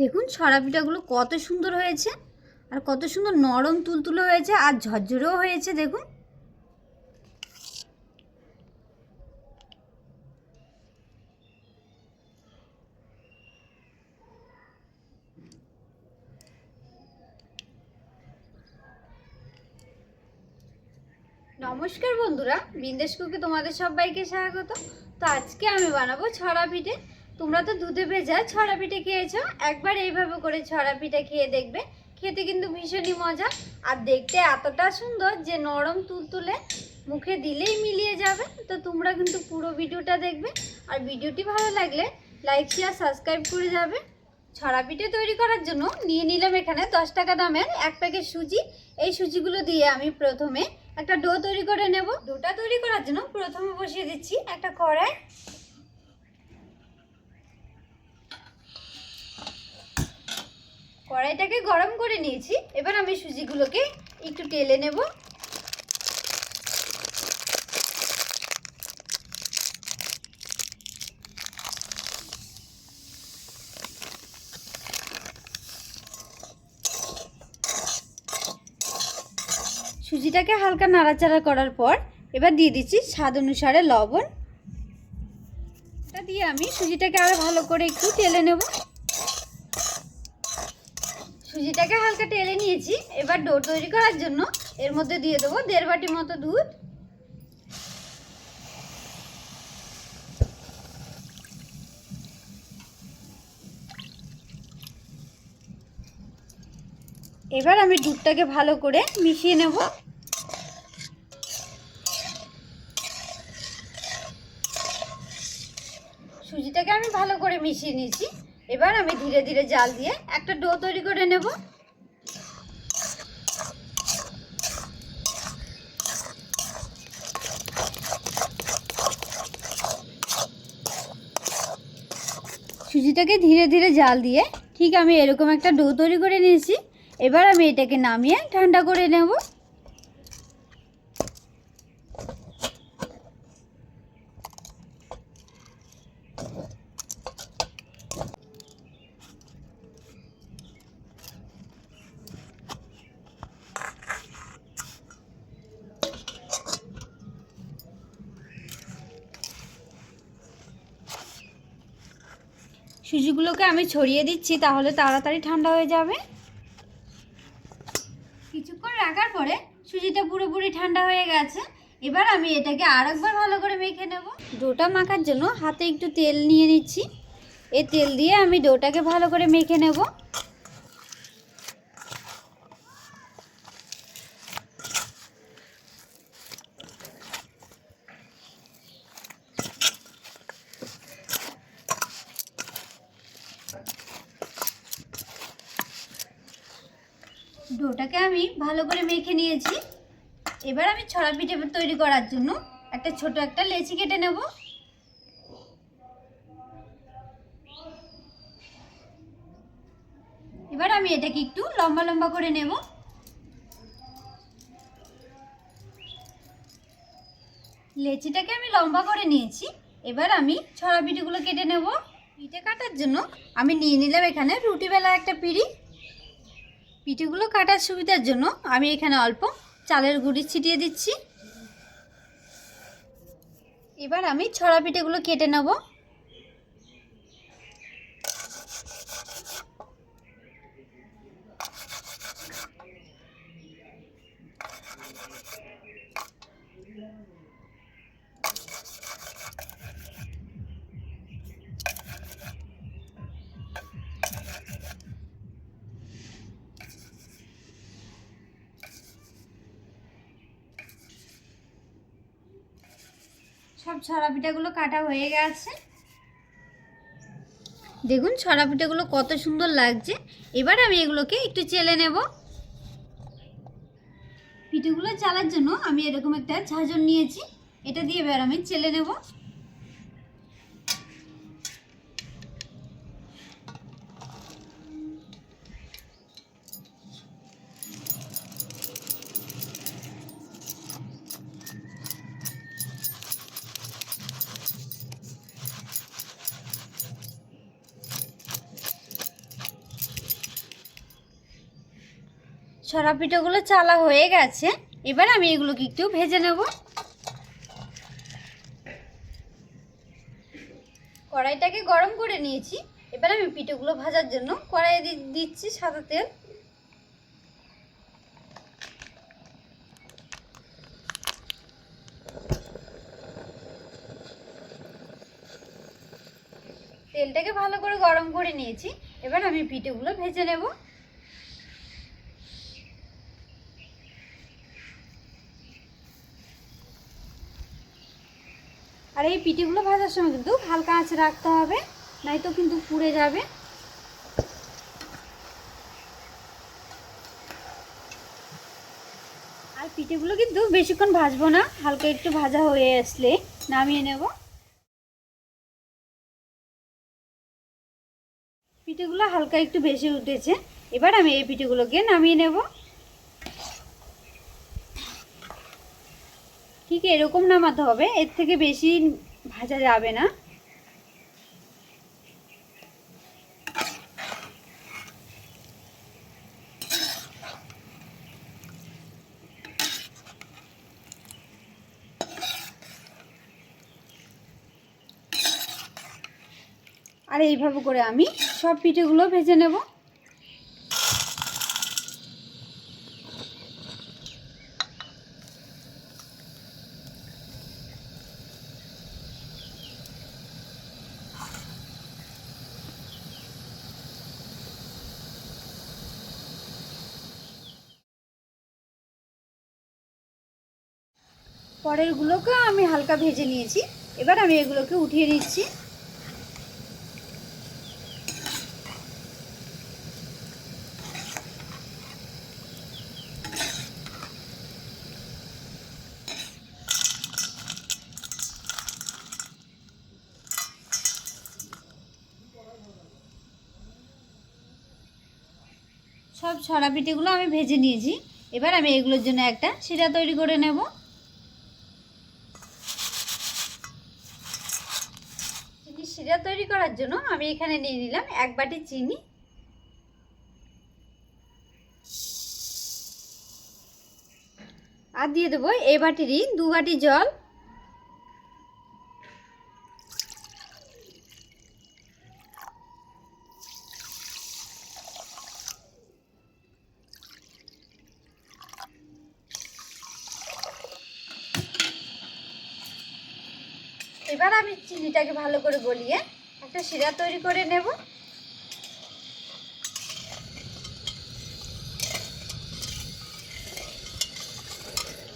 দেখুন ছড়া পিঠাগুলো কত সুন্দর হয়েছে, আর কত সুন্দর নরম তুলতুলে হয়েছে, আর ঝরঝরেও হয়েছে, দেখুন। নমস্কার বন্ধুরা, বিন্দেশ কুকে তোমাদের সবাইকে স্বাগত। তো আজকে আমি বানাবো ছড়া পিঠে তোমরা তো দুধে ভেজা ছড়া পিঠে খেয়েছো। একবার এইভাবে করে ছড়া পিঠে খেয়ে দেখবে। খেতে কিন্তু ভীষণই মজা। আর দেখতে এতটা সুন্দর যে নরম তুলতুলে মুখে দিলেই মিলিয়ে যাবে। তো তোমরা কিন্তু পুরো ভিডিওটা দেখবে। আর ভিডিওটি ভালো লাগলে লাইক শেয়ার সাবস্ক্রাইব করে যাবে। ছড়া পিঠে তৈরি করার জন্য নিয়ে নিলাম এখানে দশ টাকা দামের এক প্যাকেট সুজি। এই সুজিগুলো দিয়ে আমি প্রথমে একটা ডো তৈরি করে নেব। ডোটা তৈরি করার জন্য প্রথমে বসিয়ে দিচ্ছি একটা কড়াই। কড়াইটাকে গরম করে নিয়েছি। এবার আমি সুজিগুলোকে একটু টেলে নেব। সুজিটাকে হালকা নাড়াচাড়া করার পর এবার দিয়ে দিচ্ছি স্বাদ অনুসারে লবণ। এটা দিয়ে আমি সুজিটাকে আরও ভালো করে একটু টেলে নেব। সুজিটাকে হালকা টেলে নিয়েছি। এবার ডো তৈরি করার জন্য এর মধ্যে দিয়ে দেবো দেড় বাটি মতো দুধ। এবার আমি দুধটাকে ভালো করে মিশিয়ে নেব। সুজিটাকে আমি ভালো করে মিশিয়ে নিয়েছি। এবার আমি ধীরে ধীরে জাল দিয়ে একটা ডো তৈরি করে নেব। সুজিটাকে ধীরে ধীরে জাল দিয়ে ঠিক আমি এরকম একটা ডো তৈরি করে নিয়েছি। এবার আমি এটাকে নামিয়ে ঠান্ডা করে নেব। সুজিগুলোকে আমি ছড়িয়ে দিচ্ছি, তাহলে তাড়াতাড়ি ঠান্ডা হয়ে যাবে। কিছুক্ষণ রাখার পরে সুজিটা পুরোপুরি ঠান্ডা হয়ে গেছে। এবার আমি এটাকে আর একবার ভালো করে মেখে নেব। ডোটা মাখার জন্য হাতে একটু তেল নিয়ে নিচ্ছি। এই তেল দিয়ে আমি ডোটাকে ভালো করে মেখে নেব। ডোটাকে আমি ভালো করে মেখে নিয়েছি। এবার আমি ছড়া পিঠে তৈরি করার জন্য একটা ছোট একটা লেচি কেটে নেব। এবার আমি এটাকে একটু লম্বা লম্বা করে নেব। লেচিটাকে আমি লম্বা করে নিয়েছি। এবার আমি ছড়া পিঠেগুলো কেটে নেব। পিঠে কাটার জন্য আমি নিয়ে নিলাম এখানে রুটি বেলা একটা পিড়ি। পিঠেগুলো কাটার সুবিধার জন্য আমি এখানে অল্প চালের গুঁড়ি ছিটিয়ে দিচ্ছি। এবার আমি ছড়া পিঠেগুলো কেটে নেব। সব ছড়া পিঠাগুলো কাটা হয়ে গেছে। দেখুন ছড়া পিঠাগুলো কত সুন্দর লাগছে। এবার আমি এগুলোকে একটু চেলে নেব। পিঠেগুলো চালার জন্য আমি এরকম একটা ঝাঁঝর নিয়েছি। এটা দিয়ে এবার আমি চেলে নেব। ছড়া পিঠেগুলো চালা হয়ে গেছে। এবার আমি এগুলোকে একটু ভেজে নেব। কড়াইটাকে গরম করে নিয়েছি। এবার আমি পিঠেগুলো ভাজার জন্য কড়াইয়ে দিচ্ছি সাদা তেল। তেলটাকে ভালো করে গরম করে নিয়েছি। এবার আমি পিঠেগুলো ভেজে নেব। আর এই পিঠেগুলো ভাজার সময় কিন্তু হালকা আঁচে রাখতে হবে নয়তো কিন্তু পুড়ে যাবে। আর পিঠেগুলো কিন্তু বেশিক্ষণ ভাজবো না, হালকা একটু ভাজা হয়ে আসলে নামিয়ে নেব। পিঠেগুলো হালকা একটু বেশি উঠেছে, এবার আমি এই পিঠেগুলোকে নামিয়ে নেব। ঠিক এরকম নামাতে হবে? এর থেকে বেশি ভাজা যাবে না। আর এইভাবে করে আমি সব পিঠেগুলো ভেজে নেব। পরেরগুলোকে আমি হালকা ভেজে নিয়েছি। এবার আমি এগুলোকে উঠিয়ে নিচ্ছি। সব ছড়া পিঠেগুলো আমি ভেজে নিয়েছি। এবার আমি এগুলোর জন্য একটা শিরা তৈরি করে নেব। শিরা তৈরি করার জন্য আমি এখানে নিয়ে নিলাম এক বাটি চিনি। আর দিয়ে দেবো এ বাটিরই দু বাটি জল। এবার আমি চিনিটাকে ভালো করে গলিয়ে একটা শিরা তৈরি করে নেব।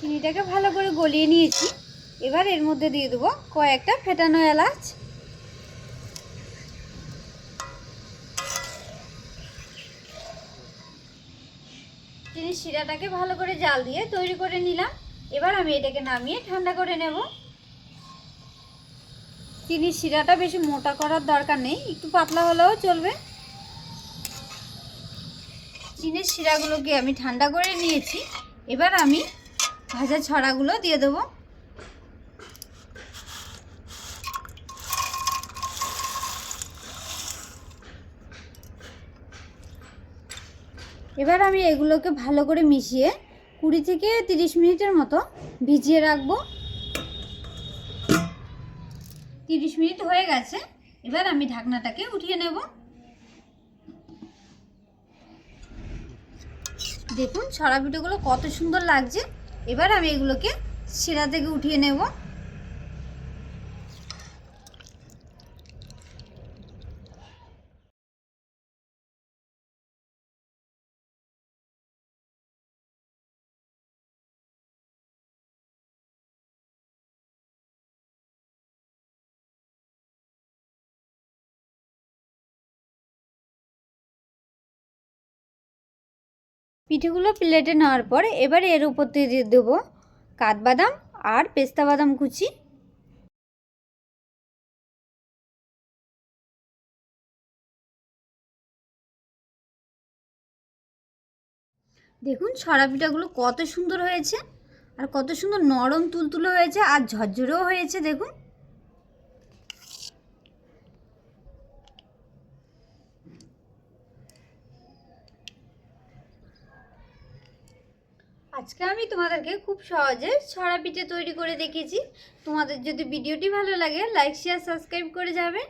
চিনিটাকে ভালো করে গলিয়ে নিয়েছি। এবার এর মধ্যে দিয়ে দেবো কয়েকটা ফেটানো এলাচ। চিনির শিরাটাকে ভালো করে জাল দিয়ে তৈরি করে নিলাম। এবার আমি এটাকে নামিয়ে ঠান্ডা করে নেব। চিনির শিরাটা বেশি মোটা করার দরকার নেই, একটু পাতলা হলেও চলবে। চিনির শিরাগুলোকে আমি ঠান্ডা করে নিয়েছি। এবার আমি ভাজা ছড়াগুলো দিয়ে দেবো। এবার আমি এগুলোকে ভালো করে মিশিয়ে কুড়ি থেকে তিরিশ মিনিটের মতো ভিজিয়ে রাখব। তিরিশ মিনিট হয়ে গেছে, এবার আমি ঢাকনাটাকে উঠিয়ে নেব। দেখুন ছড়া পিঠেগুলো কত সুন্দর লাগছে, এবার আমি এগুলোকে শিরা থেকে উঠিয়ে নেব। পিঠেগুলো প্লেটে নেওয়ার পর এবার এর উপর দিয়ে দেবো কাঠবাদাম আর পেস্তা বাদাম কুচি। দেখুন ছড়া পিঠাগুলো কত সুন্দর হয়েছে আর কত সুন্দর নরম তুলতুলো হয়েছে আর ঝরঝরেও হয়েছে দেখুন। আজকে আমি তোমাদেরকে খুব সহজে ছড়া পিঠে তৈরি করে দেখেছি তোমাদের যদি ভিডিওটি ভালো লাগে লাইক শেয়ার সাবস্ক্রাইব করে যাবেন